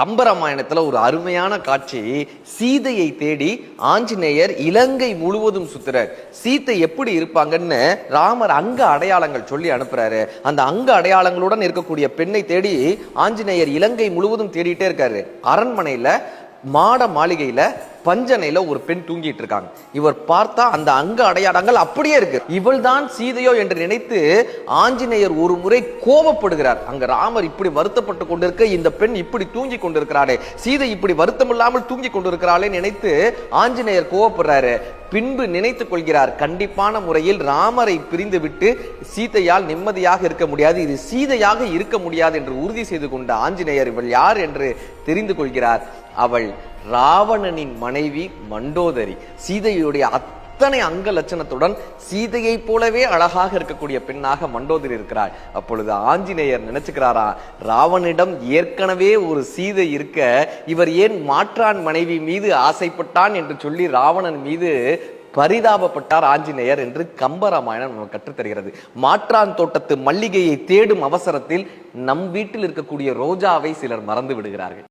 கம்பராமாயணத்தில் ஒரு அருமையான காட்சி. சீதையை தேடி ஆஞ்சநேயர் இலங்கை முழுவதும் சுத்துறார். சீத்தை எப்படி இருப்பாங்கன்னு ராமர் அங்க அடையாளங்கள் சொல்லி அனுப்புறாரு. அந்த அங்க அடையாளங்களுடன் இருக்கக்கூடிய பெண்ணை தேடி ஆஞ்சநேயர் இலங்கை முழுவதும் தேடிட்டே இருக்காரு. அரண்மனையில் மாட மாளிகையில பஞ்சனையில ஒரு பெண் தூங்கிட்டு இருக்காங்க. இவர் பார்த்தா அந்த அங்க அடையாளங்கள் அப்படியே இருக்கு. இவள் தான் சீதையோ என்று நினைத்து ஆஞ்சநேயர் ஒரு முறை கோபப்படுகிறார். அங்க ராமர் இப்படி வருத்தப்பட்டு கொண்டிருக்க இந்த பெண் இப்படி தூங்கி கொண்டிருக்கிறாளே சீதை இப்படி வருத்தம் இல்லாமல் தூங்கி கொண்டிருக்கிறாளே நினைத்து ஆஞ்சநேயர் கோபப்படுறாரு. பின்பு நினைத்துக் கொள்கிறார் கண்டிப்பான முறையில் ராமரை பிரிந்து விட்டு சீதையால் நிம்மதியாக இருக்க முடியாது இது சீதையாக இருக்க முடியாது என்று உறுதி செய்து கொண்ட ஆஞ்சநேயர் இவள் யார் என்று தெரிந்து கொள்கிறார். அவள் ராவணனின் மனைவி மண்டோதரி. சீதையுடைய அத்தனை அங்க லட்சணத்துடன் சீதையைப் போலவே அழகாக இருக்கக்கூடிய பெண்ணாக மண்டோதரி இருக்கிறாள். அப்பொழுது ஆஞ்சநேயர் நினைச்சுக்கிறாரா ராவனிடம் ஏற்கனவே ஒரு சீதை இருக்க இவர் ஏன் மாற்றான் மனைவி மீது ஆசைப்பட்டான்? என்று சொல்லி ராவணன் மீது பரிதாபப்பட்டார் ஆஞ்சநேயர் என்று கம்பராமாயணம் நமக்கு கற்றுத்தருகிறது மாற்றான் தோட்டத்து மல்லிகையை தேடும் அவசரத்தில் நம் வீட்டில் இருக்கக்கூடிய ரோஜாவை சிலர் மறந்து விடுகிறார்கள்.